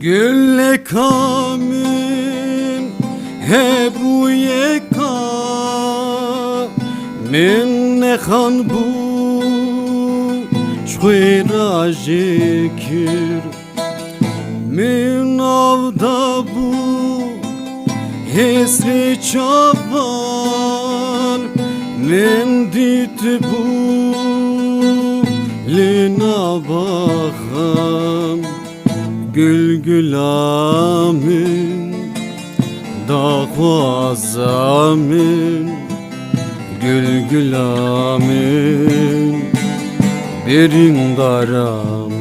Gülle kamin hebruye ka min nekhan bu? Şuira jekir min avda bu. Hesri çavan min dit bu. Lina bakam Gül gül amin Dağvaz amin Gül gül amin Birin daram